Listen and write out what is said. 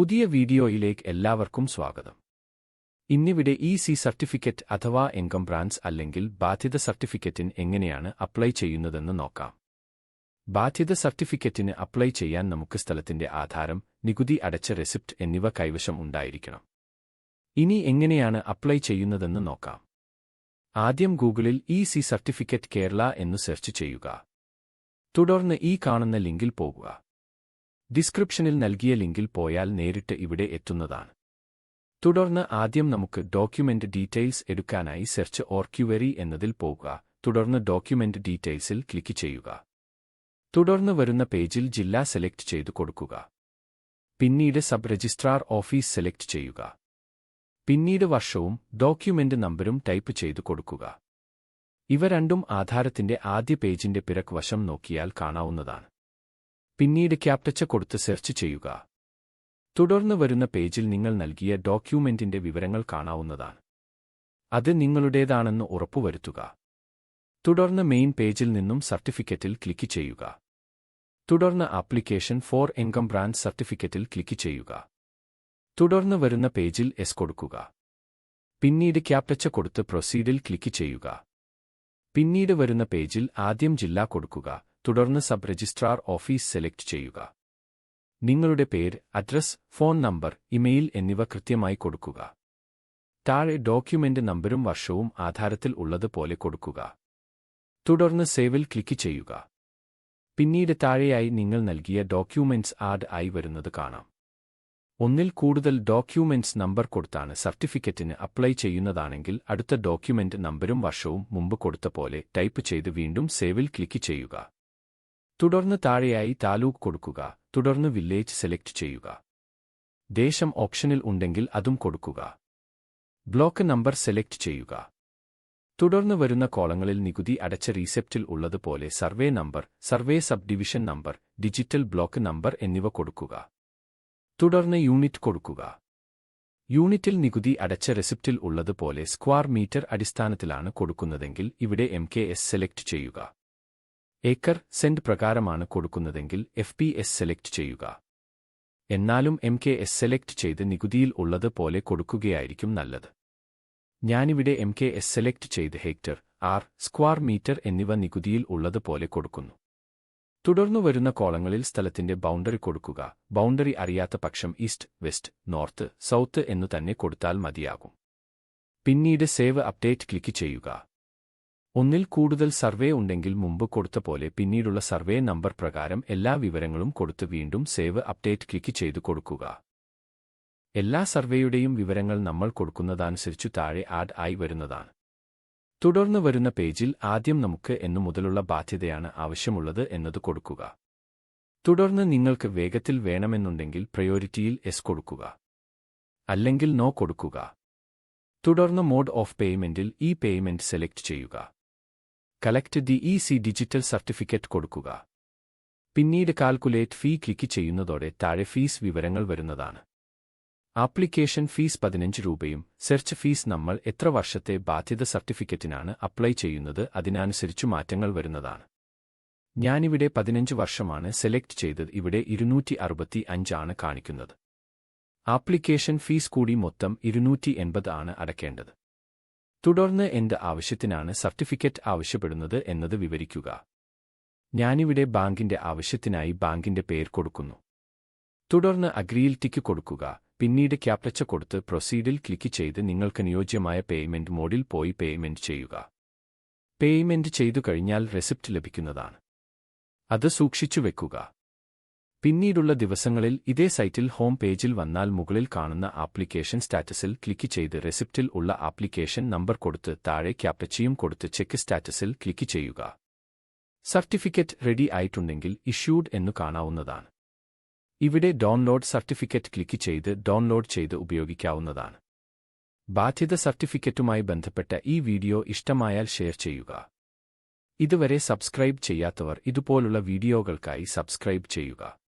പുതിയ വീഡിയോയിലേക്ക് എല്ലാവർക്കും സ്വാഗതം. ഇന്നിവിടെ ഇ സി സർട്ടിഫിക്കറ്റ് അഥവാ ഇൻകം ബ്രാൻസ് അല്ലെങ്കിൽ ബാധ്യത സർട്ടിഫിക്കറ്റിന് എങ്ങനെയാണ് അപ്ലൈ ചെയ്യുന്നതെന്ന് നോക്കാം. ബാധ്യത സർട്ടിഫിക്കറ്റിന് അപ്ലൈ ചെയ്യാൻ നമുക്ക് സ്ഥലത്തിന്റെ ആധാരം നികുതി അടച്ച റെസിപ്റ്റ് എന്നിവ കൈവശം ഉണ്ടായിരിക്കണം. ഇനി എങ്ങനെയാണ് അപ്ലൈ ചെയ്യുന്നതെന്ന് നോക്കാം. ആദ്യം ഗൂഗിളിൽ ഇ സി സർട്ടിഫിക്കറ്റ് കേരള എന്ന് സെർച്ച് ചെയ്യുക. തുടർന്ന് ഈ കാണുന്ന ലിങ്കിൽ പോകുക. ഡിസ്ക്രിപ്ഷനിൽ നൽകിയ ലിങ്കിൽ പോയാൽ നേരിട്ട് ഇവിടെ എത്തുന്നതാണ്. തുടർന്ന് ആദ്യം നമുക്ക് ഡോക്യുമെന്റ് ഡീറ്റെയിൽസ് എടുക്കാനായി സെർച്ച് ഓർ ക്യുവറി എന്നതിൽ പോകുക. തുടർന്ന് ഡോക്യുമെന്റ് ഡീറ്റെയിൽസിൽ ക്ലിക്ക് ചെയ്യുക. തുടർന്ന് വരുന്ന പേജിൽ ജില്ല സെലക്ട് ചെയ്തു കൊടുക്കുക. പിന്നീട് സബ് രജിസ്ട്രാർ ഓഫീസ് സെലക്ട് ചെയ്യുക. പിന്നീട് വർഷവും ഡോക്യുമെന്റ് നമ്പരും ടൈപ്പ് ചെയ്തു കൊടുക്കുക. ഇവ രണ്ടും ആധാരത്തിന്റെ ആദ്യ പേജിന്റെ പിറക് വശം നോക്കിയാൽ കാണാവുന്നതാണ്. പിന്നീട് ക്യാപ്റ്റച്ച കൊടുത്ത് സെർച്ച് ചെയ്യുക. തുടർന്ന് വരുന്ന പേജിൽ നിങ്ങൾ നൽകിയ ഡോക്യുമെന്റിന്റെ വിവരങ്ങൾ കാണാവുന്നതാണ്. അത് നിങ്ങളുടേതാണെന്ന് ഉറപ്പുവരുത്തുക. തുടർന്ന് മെയിൻ പേജിൽ നിന്നും സർട്ടിഫിക്കറ്റിൽ ക്ലിക്ക് ചെയ്യുക. തുടർന്ന് ആപ്ലിക്കേഷൻ ഫോർ ഇൻകം ബ്രാഞ്ച് സർട്ടിഫിക്കറ്റിൽ ക്ലിക്ക് ചെയ്യുക. തുടർന്ന് വരുന്ന പേജിൽ എസ് കൊടുക്കുക. പിന്നീട് ക്യാപ്റ്റച്ച കൊടുത്ത് പ്രൊസീഡിൽ ക്ലിക്ക് ചെയ്യുക. പിന്നീട് വരുന്ന പേജിൽ ആദ്യം ജില്ല കൊടുക്കുക. തുടർന്ന് സബ് രജിസ്ട്രാർ ഓഫീസ് സെലക്ട് ചെയ്യുക. നിങ്ങളുടെ പേര് അഡ്രസ് ഫോൺ നമ്പർ ഇമെയിൽ എന്നിവ കൃത്യമായി കൊടുക്കുക. താഴെ ഡോക്യുമെന്റ് നമ്പരും വർഷവും ആധാരത്തിൽ ഉള്ളതുപോലെ കൊടുക്കുക. തുടർന്ന് സേവിൽ ക്ലിക്ക് ചെയ്യുക. പിന്നീട് താഴെയായി നിങ്ങൾ നൽകിയ ഡോക്യുമെന്റ്സ് ആഡ് ആയി വരുന്നത് കാണാം. ഒന്നിൽ കൂടുതൽ ഡോക്യുമെന്റ്സ് നമ്പർ കൊടുത്താണ് സർട്ടിഫിക്കറ്റിന് അപ്ലൈ ചെയ്യുന്നതാണെങ്കിൽ അടുത്ത ഡോക്യുമെന്റ് നമ്പരും വർഷവും മുമ്പ് കൊടുത്ത പോലെ ടൈപ്പ് ചെയ്ത് വീണ്ടും സേവിൽ ക്ലിക്ക് ചെയ്യുക. തുടർന്ന് താഴെയായി താലൂക്ക് കൊടുക്കുക തുടർന്ന് വില്ലേജ് സെലക്ട് ചെയ്യുക. ദേശം ഓപ്ഷനിൽ ഉണ്ടെങ്കിൽ അതും കൊടുക്കുക. ബ്ലോക്ക് നമ്പർ സെലക്ട് ചെയ്യുക. തുടർന്ന് വരുന്ന കോളങ്ങളിൽ നികുതി അടച്ച റീസെപ്റ്റിൽ ഉള്ളതുപോലെ survey number survey sub division number digital block number എന്നിവ കൊടുക്കുക. തുടർന്ന് യൂണിറ്റ് കൊടുക്കുക. യൂണിറ്റിൽ നികുതി അടച്ച റെസിപ്റ്റിൽ ഉള്ളതുപോലെ സ്ക്വാർ മീറ്റർ അടിസ്ഥാനത്തിലാണ് കൊടുക്കുന്നതെങ്കിൽ ഇവിടെ എം സെലക്ട് ചെയ്യുക. ഏക്കർ സെന്റ് പ്രകാരമാണ് കൊടുക്കുന്നതെങ്കിൽ എഫ് പി എസ് സെലക്ട് ചെയ്യുക. എന്നാലും എം കെ എസ് സെലക്ട് ചെയ്ത് നികുതിയിൽ ഉള്ളത് പോലെ കൊടുക്കുകയായിരിക്കും നല്ലത്. ഞാനിവിടെ എം കെ എസ് സെലക്ട് ചെയ്ത് ഹെക്ടർ ആർ സ്ക്വാർ മീറ്റർ എന്നിവ നികുതിയിൽ ഉള്ളത് പോലെ കൊടുക്കുന്നു. തുടർന്നു വരുന്ന കോളങ്ങളിൽ സ്ഥലത്തിന്റെ ബൗണ്ടറി കൊടുക്കുക. ബൗണ്ടറി അറിയാത്ത പക്ഷം ഈസ്റ്റ് വെസ്റ്റ് നോർത്ത് സൗത്ത് എന്നു തന്നെ കൊടുത്താൽ മതിയാകും. പിന്നീട് സേവ് അപ്ഡേറ്റ് ക്ലിക്ക് ചെയ്യുക. ഒന്നിൽ കൂടുതൽ സർവേ ഉണ്ടെങ്കിൽ മുമ്പ് കൊടുത്ത പോലെ പിന്നീടുള്ള സർവേ നമ്പർ പ്രകാരം എല്ലാ വിവരങ്ങളും കൊടുത്ത് വീണ്ടും സേവ് അപ്ഡേറ്റ് ക്ലിക്ക് ചെയ്തു കൊടുക്കുക. എല്ലാ സർവേയുടെയും വിവരങ്ങൾ നമ്മൾ കൊടുക്കുന്നതനുസരിച്ചു താഴെ ആഡ് ആയി വരുന്നതാണ്. തുടർന്ന് വരുന്ന പേജിൽ ആദ്യം നമുക്ക് എന്നു മുതലുള്ള ബാധ്യതയാണ് ആവശ്യമുള്ളത് എന്നത് കൊടുക്കുക. തുടർന്ന് നിങ്ങൾക്ക് വേഗത്തിൽ വേണമെന്നുണ്ടെങ്കിൽ പ്രയോരിറ്റിയിൽ എസ് കൊടുക്കുക. അല്ലെങ്കിൽ നോ കൊടുക്കുക. തുടർന്ന് മോഡ് ഓഫ് പേയ്മെന്റിൽ ഈ പേയ്മെന്റ് സെലക്ട് ചെയ്യുക. Collect the E C digital certificate കൊടുക്കുക. പിന്നീട് കാൽക്കുലേറ്റ് ഫീ ക്ലിക്ക് ചെയ്യുന്നതോടെ താഴെ ഫീസ് വിവരങ്ങൾ വരുന്നതാണ്. ആപ്ലിക്കേഷൻ ഫീസ് പതിനഞ്ച് രൂപയും സെർച്ച് ഫീസ് നമ്മൾ എത്ര വർഷത്തെ ബാധ്യത സർട്ടിഫിക്കറ്റിനാണ് അപ്ലൈ ചെയ്യുന്നത് അതിനനുസരിച്ചു മാറ്റങ്ങൾ വരുന്നതാണ്. ഞാനിവിടെ പതിനഞ്ച് വർഷമാണ് സെലക്ട് ചെയ്തത് ഇവിടെ ഇരുന്നൂറ്റി അറുപത്തി അഞ്ചാണ് കാണിക്കുന്നത്. ആപ്ലിക്കേഷൻ ഫീസ് കൂടി മൊത്തം ഇരുന്നൂറ്റി എൺപത് ആണ് അടയ്ക്കേണ്ടത് തുടർന്ന് എന്ത് ആവശ്യത്തിനാണ് സർട്ടിഫിക്കറ്റ് ആവശ്യപ്പെടുന്നത് എന്നത് വിവരിക്കുക. ഞാനിവിടെ ബാങ്കിന്റെ ആവശ്യത്തിനായി ബാങ്കിന്റെ പേർ കൊടുക്കുന്നു. തുടർന്ന് അഗ്രിയിൽ ടിക്ക് കൊടുക്കുക. പിന്നീട് ക്യാപ്റ്റച്ച കൊടുത്ത് പ്രൊസീഡിൽ ക്ലിക്ക് ചെയ്ത് നിങ്ങൾക്ക് അനുയോജ്യമായ പേയ്മെന്റ് മോഡിൽ പോയി പേയ്മെന്റ് ചെയ്യുക. പേയ്മെന്റ് ചെയ്തു കഴിഞ്ഞാൽ റെസിപ്റ്റ് ലഭിക്കുന്നതാണ്. അത് സൂക്ഷിച്ചു വെക്കുക. പിന്നീടുള്ള ദിവസങ്ങളിൽ ഇതേ സൈറ്റിൽ ഹോം പേജിൽ വന്നാൽ മുകളിൽ കാണുന്ന ആപ്ലിക്കേഷൻ സ്റ്റാറ്റസിൽ ക്ലിക്ക് ചെയ്ത് റെസിപ്റ്റിൽ ഉള്ള ആപ്ലിക്കേഷൻ നമ്പർ കൊടുത്ത് താഴെ ക്യാപ്റ്റച്ചിയും കൊടുത്ത് ചെക്ക് സ്റ്റാറ്റസിൽ ക്ലിക്ക് ചെയ്യുക. സർട്ടിഫിക്കറ്റ് റെഡി ആയിട്ടുണ്ടെങ്കിൽ ഇഷ്യൂഡ് എന്നു കാണാവുന്നതാണ്. ഇവിടെ ഡൗൺലോഡ് സർട്ടിഫിക്കറ്റ് ക്ലിക്ക് ചെയ്ത് ഡൗൺലോഡ് ചെയ്ത് ഉപയോഗിക്കാവുന്നതാണ്. ബാധ്യത സർട്ടിഫിക്കറ്റുമായി ബന്ധപ്പെട്ട ഈ വീഡിയോ ഇഷ്ടമായാൽ ഷെയർ ചെയ്യുക. ഇതുവരെ സബ്സ്ക്രൈബ് ചെയ്യാത്തവർ ഇതുപോലുള്ള വീഡിയോകൾക്കായി സബ്സ്ക്രൈബ് ചെയ്യുക.